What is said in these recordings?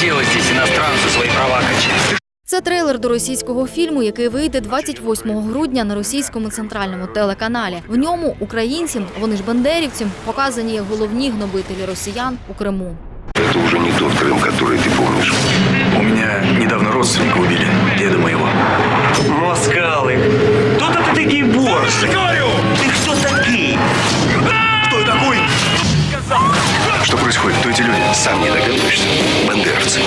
делать здесь иностранцу свои права качать? Це трейлер до російського фільму, який вийде 28 грудня на російському центральному телеканалі. В ньому українці, вони ж бандерівці, показані як головні гнобителі росіян у Криму. Это уже не тот Крым, который ты помнишь. У меня недавно родственника убили, деда моего. Москалы. Кто ты такие борщ? говорю! Ты кто такие? Кто я такой? Что происходит? Кто эти люди? Сам не догадываешься. Бандеровцы.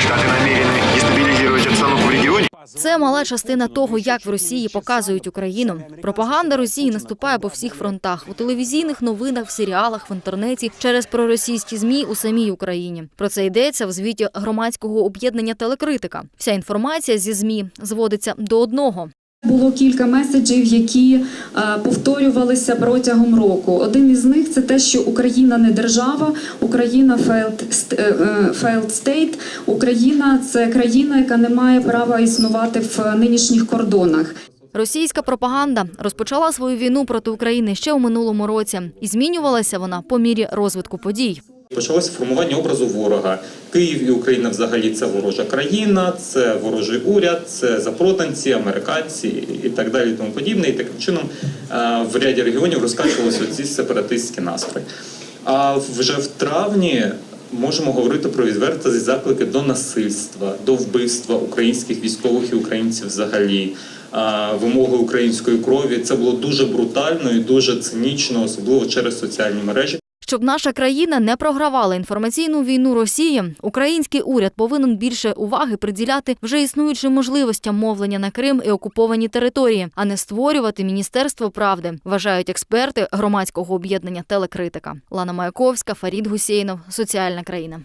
Штаты намерены дестабилизировать обстановку в регионе? Це мала частина того, як в Росії показують Україну. Пропаганда Росії наступає по всіх фронтах у телевізійних новинах, в серіалах, в інтернеті через проросійські змі у самій Україні. Про це йдеться в звіті громадського об'єднання телекритика. Вся інформація зі змі зводиться до одного. було кілька меседжів, які е, повторювалися протягом року. Один із них це те, що Україна не держава, Україна е, е, failed state, Україна це країна, яка не має права існувати в нинішніх кордонах. Російська пропаганда розпочала свою війну проти України ще у минулому році, і змінювалася вона по мірі розвитку подій. Почалося формування образу ворога. Київ і Україна взагалі це ворожа країна, це ворожий уряд, це запроданці, американці і так далі, тому подібне. І таким чином е, в ряді регіонів розкачувалися ці сепаратистські настрої. А вже в травні можемо говорити про відверті заклики до насильства, до вбивства українських військових і українців взагалі. е, Вимоги української крові це було дуже брутально і дуже цинічно, особливо через соціальні мережі. Щоб наша країна не програвала інформаційну війну Росії, український уряд повинен більше уваги приділяти вже існуючим можливостям мовлення на Крим і окуповані території, а не створювати міністерство правди, вважають експерти громадського об'єднання телекритика. Лана Маяковська, Фарід Гусейнов, соціальна країна.